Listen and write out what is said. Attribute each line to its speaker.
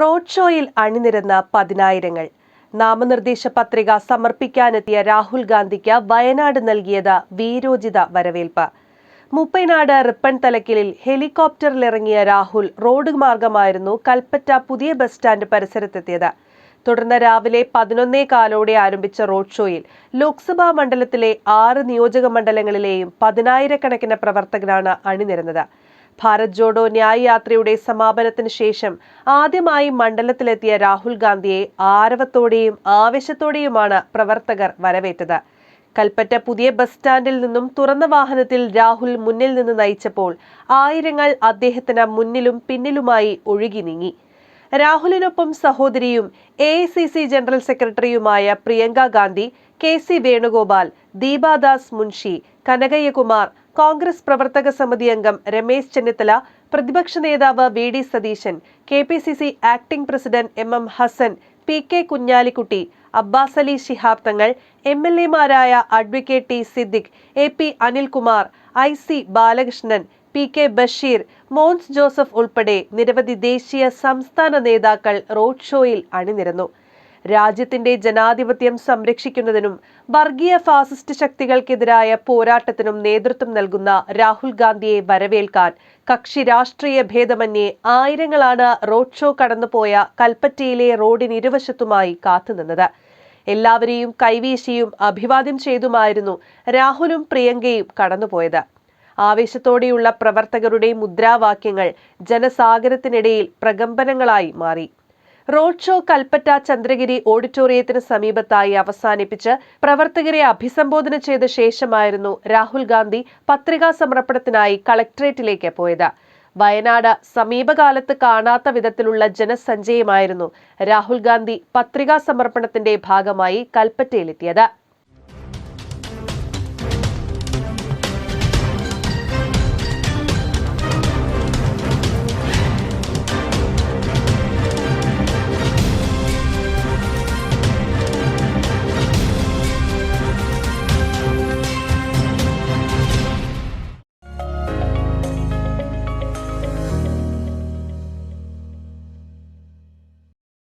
Speaker 1: Road ഷോയിൽ അണിനിരന്ന പതിനായിരങ്ങൾ. നാമനിർദ്ദേശ പത്രിക സമർപ്പിക്കാനെത്തിയ രാഹുൽ ഗാന്ധിക്ക് വയനാട് നൽകിയത് വീരോചിത വരവേൽപ്പ്. മുപ്പൈനാട് റിപ്പൺ തലക്കിലിൽ ഹെലികോപ്റ്ററിലിറങ്ങിയ രാഹുൽ റോഡ് മാർഗമായിരുന്നു കൽപ്പറ്റ പുതിയ ബസ് സ്റ്റാൻഡ് പരിസരത്തെത്തിയത്. തുടർന്ന് രാവിലെ പതിനൊന്നേ കാലോടെ ആരംഭിച്ച റോഡ് ഷോയിൽ ലോക്സഭാ മണ്ഡലത്തിലെ ആറ് നിയോജക മണ്ഡലങ്ങളിലെയും പതിനായിരക്കണക്കിന് പ്രവർത്തകരാണ് അണിനിരന്നത്. ഭാരത് ജോഡോ ന്യായ് യാത്രയുടെ സമാപനത്തിന് ശേഷം ആദ്യമായി മണ്ഡലത്തിലെത്തിയ രാഹുൽ ഗാന്ധിയെ ആരവത്തോടെയും ആവേശത്തോടെയുമാണ് പ്രവർത്തകർ വരവേറ്റത്. കൽപ്പറ്റ പുതിയ ബസ് സ്റ്റാൻഡിൽ നിന്നും തുറന്ന വാഹനത്തിൽ രാഹുൽ മുന്നിൽ നിന്ന് നയിച്ചപ്പോൾ ആയിരങ്ങൾ അദ്ദേഹത്തിന് മുന്നിലും പിന്നിലുമായി ഒഴുകി നീങ്ങി. രാഹുലിനൊപ്പം സഹോദരിയും എ ജനറൽ സെക്രട്ടറിയുമായ പ്രിയങ്ക ഗാന്ധി കെ സി വേണുഗോപാൽ ദീപാദാസ് മുൻഷി കനകയ്യകുമാർ കോൺഗ്രസ് പ്രവർത്തക സമിതി അംഗം രമേശ് ചെന്നിത്തല പ്രതിപക്ഷ നേതാവ് V D Satheesan K P C C acting president M M Hassan P K Kunhalikutty Abbas Ali Shihab Thangal M L എമാരായ advocate T Siddique A P Anil Kumar I C Balakrishnan P K Basheer Mons Joseph ഉൾപ്പെടെ നിരവധി ദേശീയ സംസ്ഥാന നേതാക്കൾ road ഷോയിൽ അണിനിരന്നു. രാജ്യത്തിന്റെ ജനാധിപത്യം സംരക്ഷിക്കുന്നതിനും വർഗീയ ഫാസിസ്റ്റ് ശക്തികൾക്കെതിരായ പോരാട്ടത്തിനും നേതൃത്വം നൽകുന്ന രാഹുൽ ഗാന്ധിയെ വരവേൽക്കാൻ കക്ഷി രാഷ്ട്രീയ ഭേദമന്യേ ആയിരങ്ങളാണ് റോഡ് ഷോ കടന്നുപോയ കൽപ്പറ്റയിലെ റോഡിനിരുവശത്തുമായി കാത്തുനിന്നത്. എല്ലാവരെയും കൈവീശിയും അഭിവാദ്യം ചെയ്തുമായിരുന്നു രാഹുലും പ്രിയങ്കയും കടന്നുപോയത്. ആവേശത്തോടെയുള്ള പ്രവർത്തകരുടെ മുദ്രാവാക്യങ്ങൾ ജനസാഗരത്തിനിടയിൽ പ്രകമ്പനങ്ങളായി മാറി. റോഡ് ഷോ കൽപ്പറ്റ ചന്ദ്രഗിരി ഓഡിറ്റോറിയത്തിന് സമീപത്തായി അവസാനിപ്പിച്ച് പ്രവർത്തകരെ അഭിസംബോധന ചെയ്ത ശേഷമായിരുന്നു രാഹുൽ ഗാന്ധി പത്രികാ സമർപ്പണത്തിനായി കളക്ട്രേറ്റിലേക്ക് പോയത്. വയനാട് സമീപകാലത്ത് കാണാത്ത വിധത്തിലുള്ള ജനസഞ്ചയമായിരുന്നു രാഹുൽ ഗാന്ധി പത്രികാ സമർപ്പണത്തിന്റെ ഭാഗമായി കൽപ്പറ്റയിലെത്തിയത്.